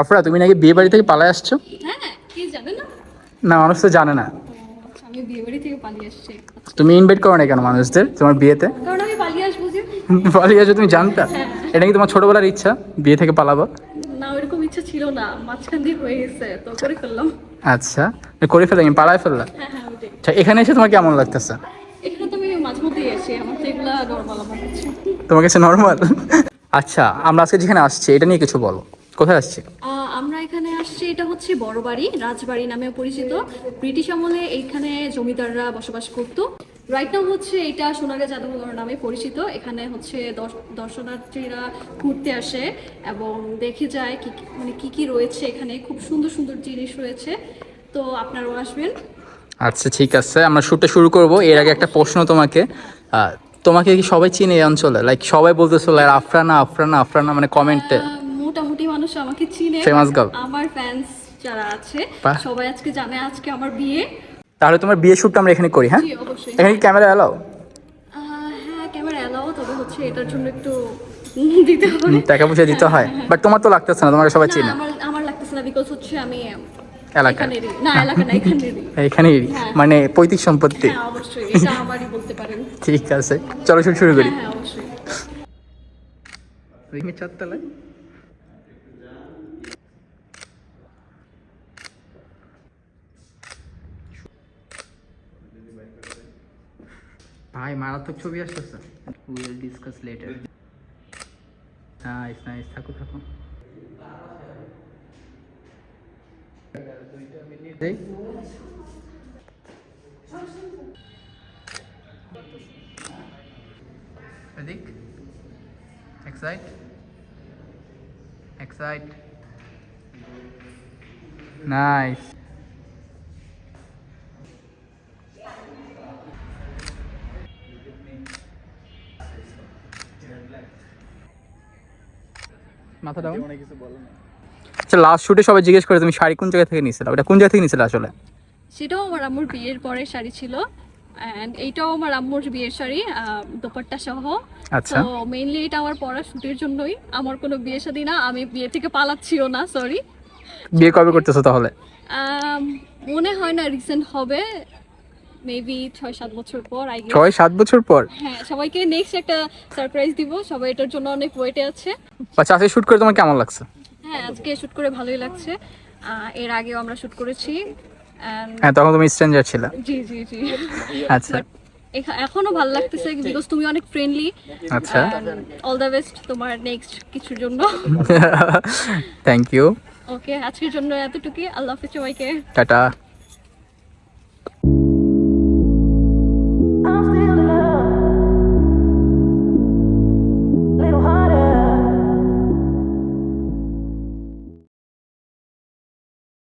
আফরা তুমি নাকি বিয়ে বাড়ি থেকে পালায় আসছো? হ্যাঁ কে জানে না। না মানুষ তো জানে না। আমি বিয়ে বাড়ি থেকে পালিয়ে আসছি। তুমি ইনভাইট করো না কেন মানুষদের তোমার বিয়েতে? কারণ আমি পালিয়ে আসব যে। পালিয়ে আসো তুমি জানতা? এটা কি তোমার ছোটবেলার ইচ্ছা বিয়ে থেকে পালাবো? না ওইরকম ইচ্ছা ছিল না। মাঝখান দিয়ে হয়ে গেছে তো করে ফেললাম। আচ্ছা করে ফেলে আমি পালায় ফেললা? হ্যাঁ হ্যাঁ আচ্ছা এখানে এসে তোমার কেমন লাগতেছে? এখানে তো আমি মাঝে মধ্যেই আসি আমার তো এগুলা নর্মাল আমার কাছে। তোমার কাছে নর্মাল আচ্ছা আমরা আজকে যেখানে আসছি এটা নিয়ে কিছু বলো। কোথায় আসছি? আমরা এখানে আসছি এটা হচ্ছে বড় বাড়ি রাজবাড়ি নামে পরিচিত। ব্রিটিশ আমলে এইখানে জমিদাররা বসবাস করত। রাইট নাও হচ্ছে এটা সোনারগাঁ জাদুঘর নামে পরিচিত। এখানে হচ্ছে দর্শ- দর্শনার্থীরা ঘুরতে আসে এবং দেখে যায় কি কি- মানে কি কি রয়েছে এখানে। খুব সুন্দর সুন্দর জিনিস রয়েছে। তো আপনারাও আসবেন। আচ্ছা ঠিক আছে। আমরা শ্যুটটা শুরু করব। এর আগে একটা প্রশ্ন তোমাকে। তোমাকে কি সবাই চিনে এই অঞ্চলে? লাইক সবাই বলতেছিল আফরানা আফরানা আফরানা মানে কমেন্টে আমাকে চিনে Famous girl. আমার ফ্যান্স যারা আছে সবাই আজকে জানে আজকে আমার বিয়ে। তাহলে তোমার বিয়ে শ্যুটটা আমরা এখানে করি হ্যাঁ? এখানে কি ক্যামেরা এলাও হ্যাঁ ক্যামেরা এলাও তবে হচ্ছে এটার জন্য একটু দিতে হবে। টাকা পয়সা দিতে হয়। বাট তোমার তো লাগতেছে না তোমাকে সবাই না চিনে। আমার আমার লাগতেছে না বিকজ হচ্ছে আমি এলাকা না এলাকা না এখানেই হ্যাঁ। মানে পৈতৃক সম্পত্তি। হ্যাঁ অবশ্যই এটা আমারই বলতে পারেন। ঠিক আছে চলো শুরু করি। হ্যাঁ হ্যাঁ অবশ্যই। চারতলায় ভাই মারাত্মক ছবি আসতেছে will discuss later nice nice থাকো থাকো। এদিক। এক্সাইট এক্সাইট নাইস মাথা ডাউন আচ্ছা লাস্ট শুটে সবাই জিজ্ঞেস করে তুমি শাড়ি কোন জায়গা থেকে নিয়েছিলে? ওটা কোন জায়গা থেকে নিয়েছিলে আসলে? সেটাও আমার আম্মুর বিয়ের পরে শাড়ি ছিল। অ্যান্ড এইটাও আমার আম্মুর বিয়ের শাড়ি আহ, দোপাট্টা সহ। আচ্ছা। তো মেইনলি এটা আমার পরা শুটের জন্যই। আমার কোনো বিয়ে শাদী না আমি বিয়ে থেকে পালাচ্ছিও না সরি বিয়ে কবে করতেছো তাহলে? মনে হয় না রিসেন্ট হবে। মেবি ছয় সাত বছর পর আই ছয় সাত বছর পর? হ্যাঁ সবাইকে নেক্সট একটা সারপ্রাইজ দিব। সবাই এটার জন্য অনেক ওয়েটে আছে। আচ্ছা আজকে শুট করে তোমার কেমন লাগছে? হ্যাঁ আজকে শুট করে ভালোই লাগছে। আহ, এর আগেও আমরা শুট করেছি। হ্যাঁ তখন তুমি স্ট্রেঞ্জার ছিলে। জি জি জি। আচ্ছা। এখনও ভালো লাগতেছে বিকজ তুমি অনেক ফ্রেন্ডলি আচ্ছা। অল দ্য বেস্ট তোমার নেক্সট কিছুর জন্য। থ্যাংক ইউ ওকে আজকের জন্য এতটুকুই। আল্লাহ হাফিজ সবাইকে। টাটা।